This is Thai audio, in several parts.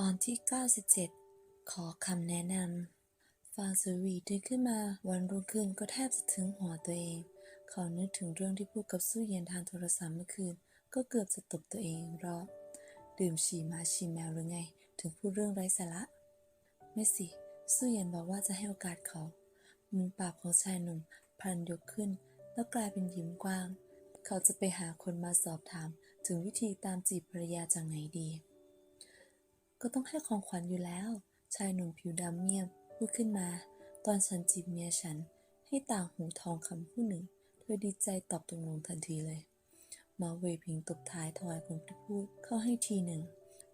ตอนที่ 97 ขอคำแนะนำฟางสวีตื่นขึ้นมาวันรุ่งขึ้นก็แทบจะถึงหัวตัวเอง เขานึกถึงเรื่องที่พูดกับสู้เย็นทางโทรศัพท์เมื่อคืน ก็เกือบจะตบตัวเองรอบดื่มฉี่มาฉี่แมวหรือไง ถึงพูดเรื่องไร้สาระไม่สิสู้เย็นบอกว่าจะให้โอกาสเขามุมปากของชายหนุ่มพันยกขึ้น แล้วกลายเป็นยิ้มกว้าง เขาจะไปหาคนมาสอบถามถึงวิธีตามจีบภรรยาจากไหนดี ก็ต้องให้ของขวัญอยู่แล้ว ชายหนุ่มผิวดำเงียบพูดขึ้นมา ตอนฉันจีบเมียฉัน ให้ต่างหูทองคำผู้หนึ่ง เธอดีใจตอบตกลงทันทีเลย มาเวยพิงตบท้ายถอยคนที่พูดเข้าให้ทีหนึ่ง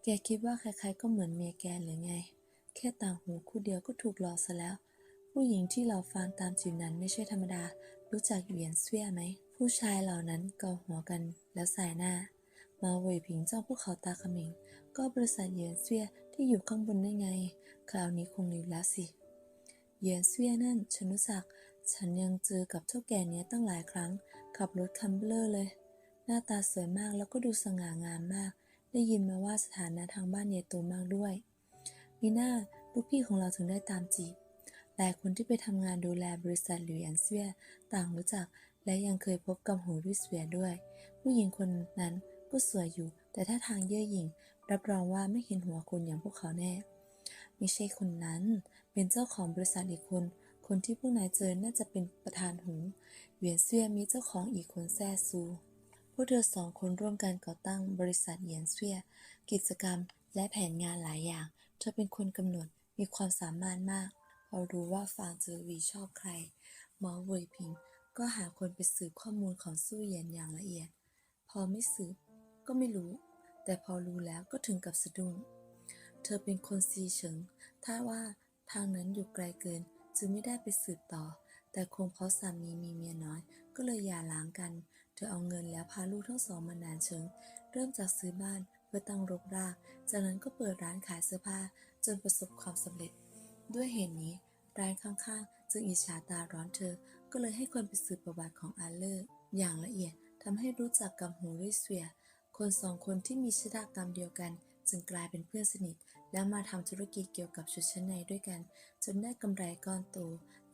แกคิดว่าใครๆก็เหมือนเมียแกหรือไง แค่ต่างหูคู่เดียวก็ถูกหลอกซะแล้ว ผู้หญิงที่เราฟังตามจีบนั้นไม่ใช่ธรรมดา รู้จักเหวียนเสื้อไหม ผู้ชายเหล่านั้นเกาหัวกันแล้วสายหน้า มาเวยพิงเจ้องพวกเขาตาขมิงก็บริษัทเยียนเสื้อที่อยู่ข้างบนได้ไง คราวนี้คงรู้แล้วสิเยียนเสื้อนั่นฉันรู้จัก ฉันยังเจอกับเท่าแก่เนี้ยตั้งหลายครั้ง ขับรถคันเบลอเลย หน้าตาสวยมากแล้วก็ดูสง่างามมาก ได้ยินมาว่าสถานะทางบ้านใหญ่โตมากด้วย มีหน้าลูกพี่ของเราถึงได้ตามจีบหลายคนที่ไปทำงานดูแลบริษัทหลิวหยันเซียต่างรู้จัก และยังเคยพบกับหูรุ่ยเสวียด้วย ผู้หญิงคนนั้น ก็สวยอยู่ แต่ถ้าทางเย่อหยิ่ง รับรองว่าไม่เห็นหัวคนอย่างพวกเขาแน่ ไม่ใช่คนนั้น เป็นเจ้าของบริษัทอีกคน คนที่พวกนายเจอน่าจะเป็นประธานหูเหวียนเซียมีเจ้าของอีกคนแซ่ซูพวกเธอสองคนร่วมกันก่อตั้งบริษัทเหยียนเซีย กิจกรรมและแผนงานหลายอย่าง เธอเป็นคนกำหนด มีความสามารถมาก พอรู้ว่าฟางเจอวีชอบใคร หมอเวยพิง ก็หาคนไปสืบข้อมูลของสู้เหยียนอย่างละเอียด พอไม่สืบ ก็ไม่รู้ แต่พอรู้แล้วก็ถึงกับสะดุ้ง เธอเป็นคนซีเฉิง ถ้าว่าทางนั้นอยู่ไกลเกิน จึงไม่ได้ไปสืบต่อ แต่คงเพราะสามีมีเมียน้อย ก็เลยหย่าร้างกัน เธอเอาเงินแล้วพาลูกทั้งสองมานานเชิง เริ่มจากซื้อบ้านเพื่อตั้งรกราก จากนั้นก็เปิดร้านขายเสื้อผ้าจนประสบความสำเร็จ ด้วยเหตุนี้ร้านข้างๆ จึงอิจฉาตาร้อนเธอ ก็เลยให้คนไปสืบประวัติของอาเลอร์ อย่างละเอียดทำให้รู้จักกับหูริเสวีย คนสองคนที่มีชะตากรรมเดียวกัน จึงกลายเป็นเพื่อนสนิท แล้วมาทำธุรกิจเกี่ยวกับชุดชั้นในด้วยกัน จนได้กำไรก้อนโต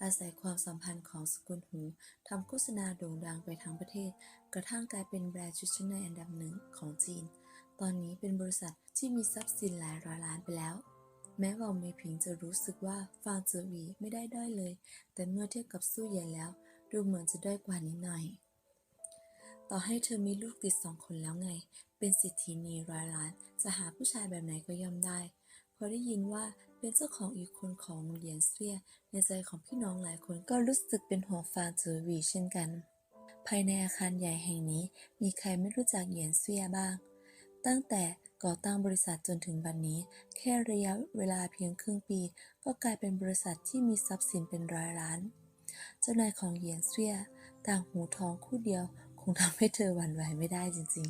อาศัยความสัมพันธ์ของสกุลหูทำโฆษณาโด่งดังไปทั้งประเทศ กระทั่งกลายเป็นแบรนด์ชุดชั้นในอันดับหนึ่งของจีน ตอนนี้เป็นบริษัทที่มีทรัพย์สินหลายร้อยล้านไปแล้วแม้ว่าเมยผิงจะรู้สึกว่าฟางเจอหวีไม่ได้ด้อยเลย แต่เมื่อเทียบกับสู้เหยียนแล้ว ดูเหมือนจะด้อยกว่านิดหน่อย ต่อให้เธอมีลูกติดสองคนแล้วไง เป็นสิทธินีร้อยล้าน จะหาผู้ชายแบบไหนก็ย่อมได้พอได้ยินว่าเป็นเจ้าของอีกคนของเหรียญเซีย ในใจของพี่น้องหลายคนก็รู้สึกเป็นห่วงฟางเจอหวีเช่นกัน ภายในอาคารใหญ่แห่งนี้ มีใครไม่รู้จักเหรียญเซียบ้าง ตั้งแต่ก่อตั้งบริษัทจนถึงบัดนนี้ แค่ระยะเวลาเพียงครึ่งปี ก็กลายเป็นบริษัทที่มีทรัพย์สินเป็นร้อยล้าน เจ้านายของเหยียนเซียต่างหูทองคู่เดียว งทำให้เธอหวั่นไหวไม่ได้จริง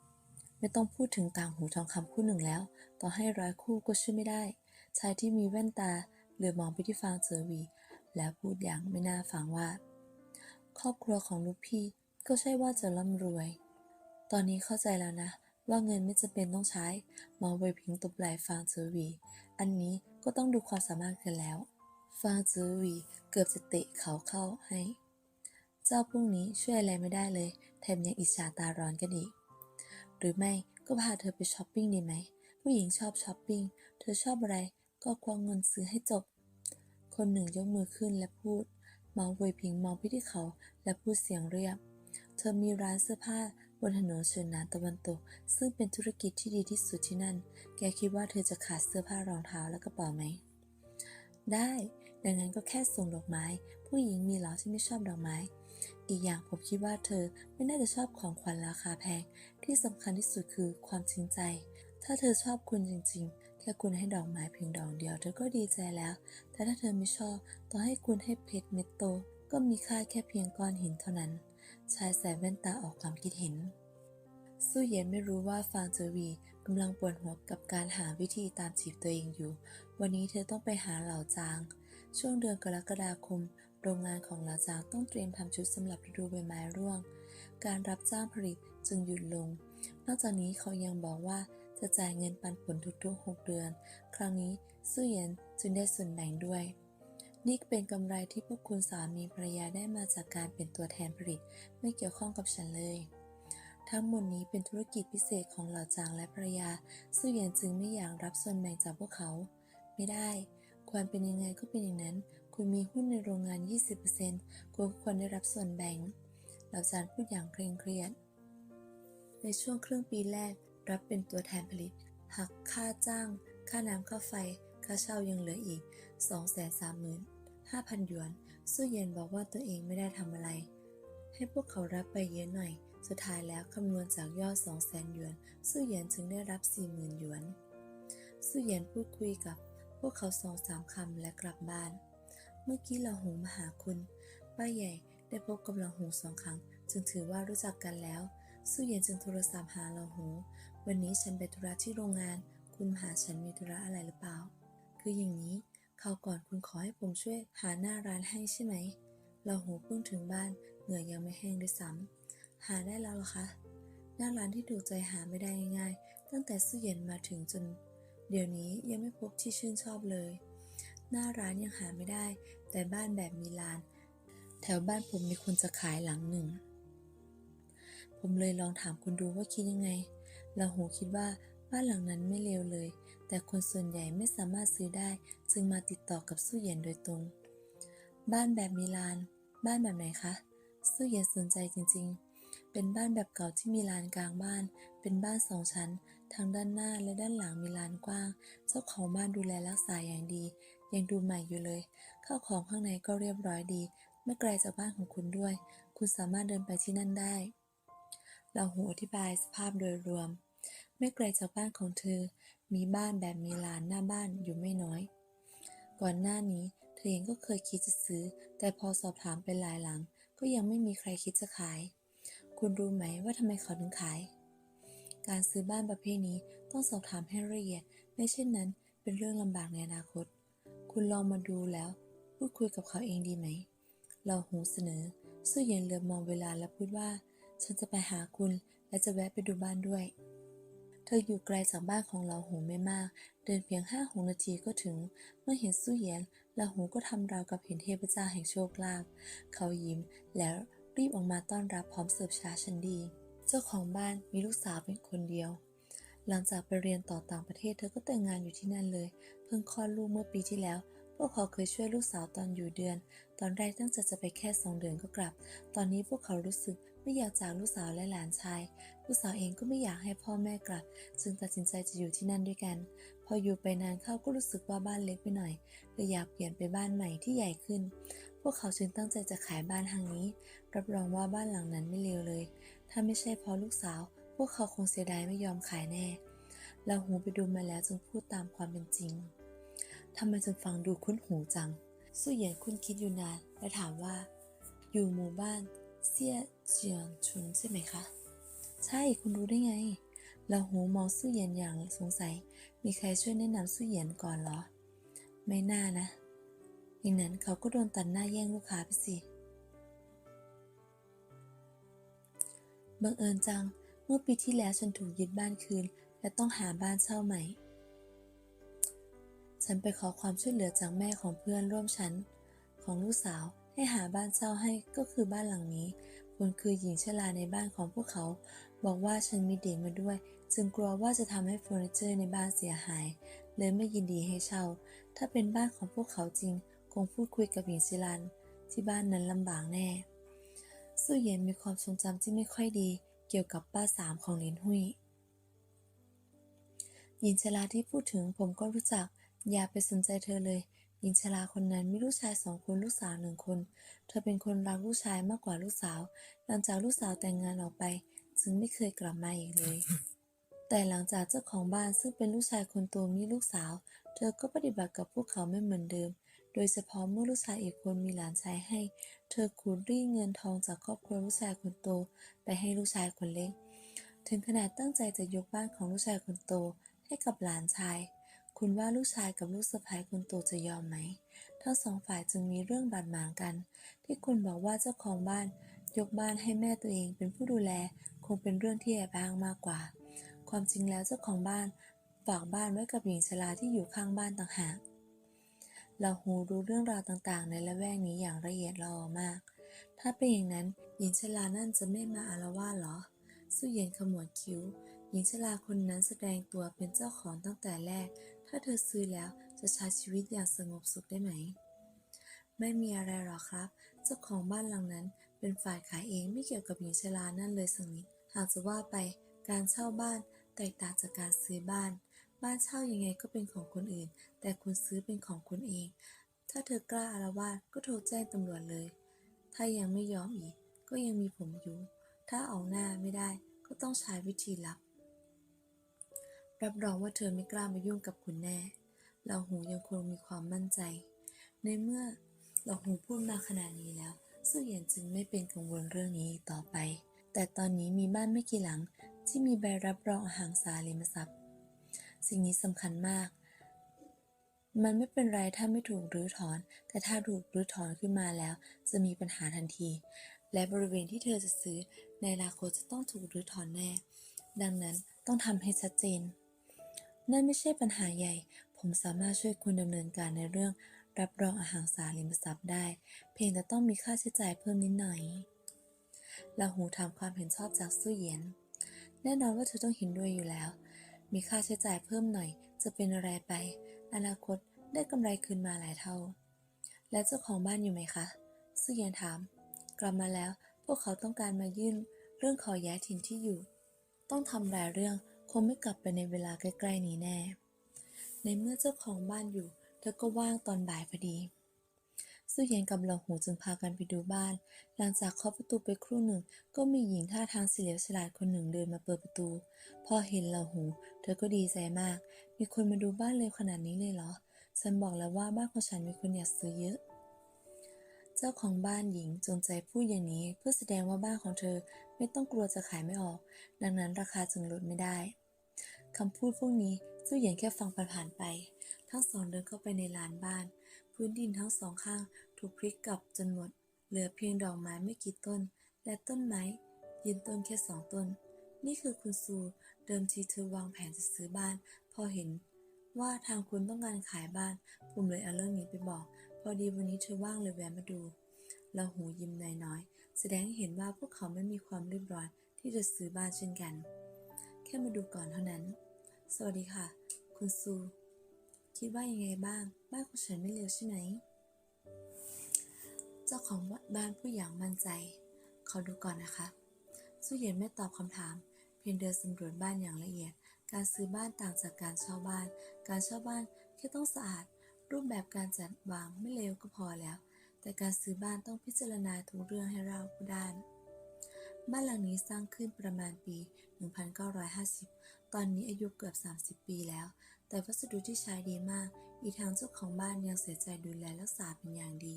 ๆ ไม่ต้องพูดถึงต่างหูทองคำคู่หนึ่งแล้ว ต่อให้ร้อยคู่ก็ช่วยไม่ได้ ชายที่มีแว่นตาเหลือมองไปที่ฟางเจอวี แล้วพูดอย่างไม่น่าฟังว่า ครอบครัวของลูกพี่ก็ใช่ว่าจะร่ำรวย ตอนนี้เข้าใจแล้วนะ ว่าเงินไม่จำเป็นต้องใช้ มอเวยพิงตบไหล่ฟางเจอวี อันนี้ก็ต้องดูความสามารถกันแล้ว ฟางเจอวีเกือบจะเตะเขาเข้าให้ เจ้าพวกนี้ช่วยอะไรไม่ได้เลย แถมยังอิจฉาตาร้อนกันอีก หรือไม่ก็พาเธอไปช้อปปิ้งดีไหม ผู้หญิงชอบช้อปปิ้ง เธอชอบอะไรก็กวงเงินซื้อให้จบ คนหนึ่งยกมือขึ้นและพูดเมาเวยพิงมองไปที่เขาและพูดเสียงเรียบ เธอมีร้านเสื้อผ้าบนถนนเฉินนานตะวันตก ซึ่งเป็นธุรกิจที่ดีที่สุดที่นั่น แกคิดว่าเธอจะขาดเสื้อผ้ารองเท้าและกระเป๋าไหม ได้ ดังนั้นก็แค่ส่งดอกไม้ ผู้หญิงมีเหรอที่ไม่ชอบดอกไม้ อีกอย่างผมคิดว่าเธอไม่น่าจะชอบของขวัญราคาแพง ที่สำคัญที่สุดคือความจริงใจ ถ้าเธอชอบคุณจริงๆ แค่คุณให้ดอกไม้เพียงดอกเดียวเธอก็ดีใจแล้ว แต่ถ้าเธอไม่ชอบต่อให้คุณให้เพชรเม็ดโต ก็มีค่าแค่เพียงก้อนหินเท่านั้น ชายใส่แว่นตาออกความคิดเห็นสู้เย็นไม่รู้ว่าฟางเจอวีกำลังปวดหัวกับการหาวิธีตามจีบตัวเองอยู่ วันนี้เธอต้องไปหาเหล่าจาง ช่วงเดือนกรกฎาคม โรงงานของเหล่าจางต้องเตรียมทำชุดสำหรับฤดูใบไม้ร่วง การรับจ้างผลิตจึงหยุดลง นอกจากนี้เขายังบอกว่าจะจ่ายเงินปันผลทุกๆ 6 เดือน ครั้งนี้สู้เหยียนจึงได้ส่วนแบ่งด้วย นี่เป็นกำไรที่พวกคุณสามีภรรยาได้มาจากการเป็นตัวแทนผลิต ไม่เกี่ยวข้องกับฉันเลย ทั้งหมดนี้เป็นธุรกิจพิเศษของเหล่าจางและภรรยาสู้เหยียนจึงไม่อยากรับส่วนแบ่งจากพวกเขา ไม่ได้ ความเป็นยังไงก็เป็นอย่างนั้น คุณมีหุ้นในโรงงาน 20%คุณก็ควรได้รับส่วนแบ่งเหล่าจางพูดอย่างเคร่งเครียด ในช่วงครึ่งปีแรกรับเป็นตัวแทนผลิต หักค่าจ้าง ค่าน้ำค่าไฟ ค่าเช่ายังเหลืออีก 235,000 หยวน สู้เย็นบอกว่าตัวเองไม่ได้ทำอะไร ให้พวกเขารับไปเยอะหน่อย สุดท้ายแล้วคำนวณจากยอด 200,000 หยวน สู้เย็นจึงได้รับ 40,000 หยวน สู้เย็นพูดคุยกับพวกเขาสองสามคำและกลับบ้าน เมื่อกี้เราหงมาหาคุณ ป้าใหญ่ได้พบกับเราหงสองครั้ง จึงถือว่ารู้จักกันแล้ว สู้เย็นจึงโทรศัพท์หาเราหงวันนี้ฉันไปธุระที่โรงงาน คุณหาฉันมีธุระอะไรหรือเปล่า คืออย่างนี้คราวก่อนคุณขอให้ผมช่วยหาหน้าร้านให้ใช่ไหม เราหูเพิ่งถึงบ้านเหงื่อยังไม่แห้งด้วยซ้ำหาได้แล้วหรอคะ หน้าร้านที่ถูกใจหาไม่ได้ง่ายๆตั้งแต่สู้เย็นมาถึงจน เดี๋ยวนี้ยังไม่พบที่ชื่นชอบเลย หน้าร้านยังหาไม่ได้ แต่บ้านแบบมีลาน แถวบ้านผมมีคนจะขายหลังหนึ่ง ผมเลยลองถามคุณดูว่าคิดยังไงเราหูคิดว่าบ้านหลังนั้นไม่เลวเลย แต่คนส่วนใหญ่ไม่สามารถซื้อได้ จึงมาติดต่อกับสู้เหยียนโดยตรง บ้านแบบมีลาน บ้านแบบไหนคะสู้เหยียนสนใจจริง ๆ เป็นบ้านแบบเก่าที่มีลานกลางบ้าน เป็นบ้านสองชั้น ทางด้านหน้าและด้านหลังมีลานกว้าง เจ้าของบ้านดูแลรักษาอย่างดี ยังดูใหม่อยู่เลยข้าวของข้างในก็เรียบร้อยดี ไม่ไกลจากบ้านของคุณด้วย คุณสามารถเดินไปที่นั่นได้เราหูอธิบายสภาพโดยรวม ไม่ไกลจากบ้านของเธอ มีบ้านแบบมีลานหน้าบ้านอยู่ไม่น้อย ก่อนหน้านี้เธอเองก็เคยคิดจะซื้อ แต่พอสอบถามไปหลายหลัง ก็ยังไม่มีใครคิดจะขาย คุณรู้ไหมว่าทำไมเขาถึงขาย การซื้อบ้านประเภทนี้ต้องสอบถามให้ละเอียด ไม่เช่นนั้นเป็นเรื่องลำบากในอนาคต คุณลองมาดูแล้ว พูดคุยกับเขาเองดีไหม เราหูเสนอสู้เย็นเหลือมองเวลาและพูดว่า ฉันจะไปหาคุณและจะแวะไปดูบ้านด้วย เธออยู่ไกลจากบ้านของเราหูไม่มาก เดินเพียงห้าหกนาทีก็ถึง เมื่อเห็นสู้เย็นเราหูก็ทำราวกับเห็นเทพเจ้าแห่งโชคลาภเขายิ้มแล้วรีบออกมาต้อนรับพร้อมเสิร์ฟชาชันดี เจ้าของบ้านมีลูกสาวเป็นคนเดียว หลังจากไปเรียนต่อต่างประเทศเธอก็แต่งงานอยู่ที่นั่นเลย เพิ่งคลอดลูกเมื่อปีที่แล้ว พวกเขาเคยช่วยลูกสาวตอนอยู่เดือน ตอนแรกตั้งใจจะไปแค่สองเดือนก็กลับ ตอนนี้พวกเขารู้สึกไม่อยากจากลูกสาวและหลานชาย ลูกสาวเองก็ไม่อยากให้พ่อแม่กลับ จึงตัดสินใจจะอยู่ที่นั่นด้วยกัน พออยู่ไปนานเข้าก็รู้สึกว่าบ้านเล็กไปหน่อยเลยอยากเปลี่ยนไปบ้านใหม่ที่ใหญ่ขึ้น พวกเขาจึงตั้งใจจะขายบ้านทางนี้ รับรองว่าบ้านหลังนั้นไม่เลวเลย ถ้าไม่ใช่เพราะลูกสาว พวกเขาคงเสียดายไม่ยอมขายแน่ เราหูไปดูมาแล้วจึงพูดตามความเป็นจริงทำไมจึงฟังดูคุ้นหูจัง สู้เหยียนคุณคิดอยู่นาน และถามว่า อยู่หมู่บ้านเซียเจียงชุนใช่ไหมคะ ใช่คุณรู้ได้ไง เราหูมองสู้เหยียนอย่างสงสัย มีใครช่วยแนะนำสู้เหยียนก่อนหรอ ไม่น่านะอย่างนั้นเขาก็โดนตัดหน้าแย่งลูกค้าไปสิบังเอิญจัง เมื่อปีที่แล้วฉันถูกยึดบ้านคืน และต้องหาบ้านเช่าใหม่ ฉันไปขอความช่วยเหลือจากแม่ของเพื่อนร่วมชั้น ของลูกสาวให้หาบ้านเช่าให้ก็คือบ้านหลังนี้คุณคือหญิงชราในบ้านของพวกเขา บอกว่าฉันมีเด็กมาด้วย จึงกลัวว่าจะทำให้เฟอร์นิเจอร์ในบ้านเสียหาย เลยไม่ยินดีให้เช่า ถ้าเป็นบ้านของพวกเขาจริง คงพูดคุยกับหญิงชิลันที่บ้านนั้นลำบากแน่สู้เย็นมีความทรงจำที่ไม่ค่อยดี เกี่ยวกับป้าสามของลินหุยหญิงชราที่พูดถึงผมก็รู้จัก อย่าไปสนใจเธอเลย หญิงชราคนนั้นมีลูกชายสองคนลูกสาวหนึ่งคน เธอเป็นคนรักลูกชายมากกว่าลูกสาว หลังจากลูกสาวแต่งงานออกไป จึงไม่เคยกลับมาอีกเลย แต่หลังจากเจ้าของบ้านซึ่งเป็นลูกชายคนโตมีลูกสาว เธอก็ปฏิบัติกับพวกเขาไม่เหมือนเดิม โดยเฉพาะเมื่อลูกชายอีกคนมีหลานชายให้ เธอขูดรีดเงินทองจากครอบครัวลูกชายคนโต ไปให้ลูกชายคนเล็ก ถึงขนาดตั้งใจจะยกบ้านของลูกชายคนโตให้กับหลานชาย คุณว่าลูกชายกับลูกสะใภ้คนโตจะยอมไหม ทั้งสองฝ่ายจึงมีเรื่องบาดหมางกัน ที่คุณบอกว่าเจ้าของบ้านยกบ้านให้แม่ตัวเองเป็นผู้ดูแลคงเป็นเรื่องที่แอบอ้างมากกว่าคความจริงแล้วเจ้าของบ้านฝากบ้านไว้กับหญิงชราที่อยู่ข้างบ้านต่างหาก เราหูรู้เรื่องราวต่างๆ ในละแวกนี้อย่างละเอียดละออมาก ถ้าเป็นอย่างนั้นหญิงชรานั่นจะไม่มาอาละวาดเหรอสู้เย็นขมวดคิ้ว หญิงชราคนนั้นแสดงตัวเป็นเจ้าของตั้งแต่แรก ถ้าเธอซื้อแล้วจะใช้ชีวิตอย่างสงบสุขได้ไหม ไม่มีอะไรหรอกครับ เจ้าของบ้านหลังนั้น เป็นฝ่ายขายเองไม่เกี่ยวกับหญิงชรานั่นเลยสักนิด หากจะว่าไปการเช่าบ้านแตกต่างจากการซื้อบ้าน บ้านเช่ายังไงก็เป็นของคนอื่น แต่คุณซื้อเป็นของคุณเอง ถ้าเธอกล้าอารวาสก็โทรแจ้งตำรวจเลย ถ้ายังไม่ยอมอีก ก็ยังมีผมอยู่ ถ้าเอาหน้าไม่ได้ก็ต้องใช้วิธีลับ รับรองว่าเธอไม่กล้ามายุ่งกับคุณแน่ เราหูยังคงมีความมั่นใจ ในเมื่อเราหูพูดมาขนาดนี้แล้วสู้เหยียนจึงไม่เป็นกังวลเรื่องนี้ต่อไป แต่ตอนนี้มีบ้านไม่กี่หลังที่มีใบรับรองอหังสาริมทรัพย์ สิ่งนี้สำคัญมาก มันไม่เป็นไรถ้าไม่ถูกรื้อถอน แต่ถ้าถูกรื้อถอนขึ้นมาแล้ว จะมีปัญหาทันที และบริเวณที่เธอจะซื้อในอนาคตจะต้องถูกรื้อถอนแน่ ดังนั้นต้องทำให้ชัดเจน นั่นไม่ใช่ปัญหาใหญ่ ผมสามารถช่วยคุณดำเนินการในเรื่องรับรองอาหารสาริมทรัพย์ได้ เพียงแต่ต้องมีค่าใช้จ่ายเพิ่มนิดหน่อยลาหูถามความเห็นชอบจากสู้เหยียน แน่นอนว่าเธอต้องเห็นด้วยอยู่แล้ว มีค่าใช้จ่ายเพิ่มหน่อย จะเป็นอะไรไป อนาคตได้กำไรคืนมาหลายเท่า และเจ้าของบ้านอยู่ไหมคะสู้เหยียนถาม กลับมาแล้วพวกเขาต้องการมายื่น เรื่องขอย้ายถิ่นที่อยู่ ต้องทำหลายเรื่องคงไม่กลับไปในเวลาใกล้ๆนี้แน่ ในเมื่อเจ้าของบ้านอยู่ เธอก็ว่างตอนบ่ายพอดี สู้เย็นกับเหล่าหูจึงพากันไปดูบ้าน หลังจากเคาะประตูไปครู่หนึ่ง ก็มีหญิงท่าทางเฉลียวฉลาดคนหนึ่งเดินมาเปิดประตู พอเห็นเหล่าหูเธอก็ดีใจมาก มีคนมาดูบ้านเร็วขนาดนี้เลยเหรอ ฉันบอกแล้วว่าบ้านของฉันมีคนอยากซื้อเยอะ เจ้าของบ้านหญิงจงใจพูดอย่างนี้เพื่อแสดงว่าบ้านของเธอไม่ต้องกลัวจะขายไม่ออก ดังนั้นราคาจึงลดไม่ได้คำพูดพวกนี้สู้เหยียนแค่ฟังผ่านๆไป ทั้งสองเดินเข้าไปในลานบ้าน พื้นดินทั้งสองข้างถูกพลิกกลับจนหมด เหลือเพียงดอกไม้ไม่กี่ต้น และต้นไม้ยืนต้นแค่สองต้น นี่คือคุณซู เดิมทีเธอวางแผนจะซื้อบ้าน พอเห็น ว่าทางคุณต้องการขายบ้าน ผมเลยเอาเรื่องนี้ไปบอก พอดีวันนี้เธอว่างเลยแวะมาดู เราหูยิ้มน้อยๆ แสดงให้เห็นว่าพวกเขาไม่มีความรีบร้อนที่จะซื้อบ้านเช่นกัน แค่มาดูก่อนเท่านั้น สวัสดีค่ะ คุณซู คิดว่ายังไงบ้าง บ้านของฉันไม่เลวใช่ไหม เจ้าของบ้านผู้อย่างมั่นใจ ขอดูก่อนนะคะสู้เหยียนไม่ตอบคำถาม เพียงเดินสำรวจบ้านอย่างละเอียด การซื้อบ้านต่างจากการเช่าบ้าน การเช่าบ้านแค่ต้องสะอาด รูปแบบการจัดวางไม่เลวก็พอแล้ว แต่การซื้อบ้านต้องพิจารณาทุกเรื่องให้รอบด้าน บ้านหลังนี้สร้างขึ้นประมาณปี 1950 ตอนนี้อายุเกือบ 30 ปีแล้ว แต่วัสดุที่ใช้ดีมาก อีกทางเจ้าของบ้านยังเสียใจดูแลรักษาเป็นอย่างดี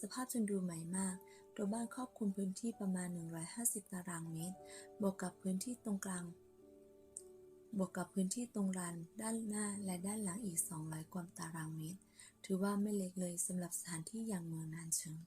สภาพจนดูใหม่มาก ตัวบ้านครอบคลุมพื้นที่ประมาณ 150 ตารางเมตร บวกกับพื้นที่ตรงกลาง บวกกับพื้นที่ตรงลานด้านหน้าและด้านหลังอีก 200 กว่าตารางเมตร ถือว่าไม่เล็กเลยสำหรับสถานที่อย่างเมืองนานเชิง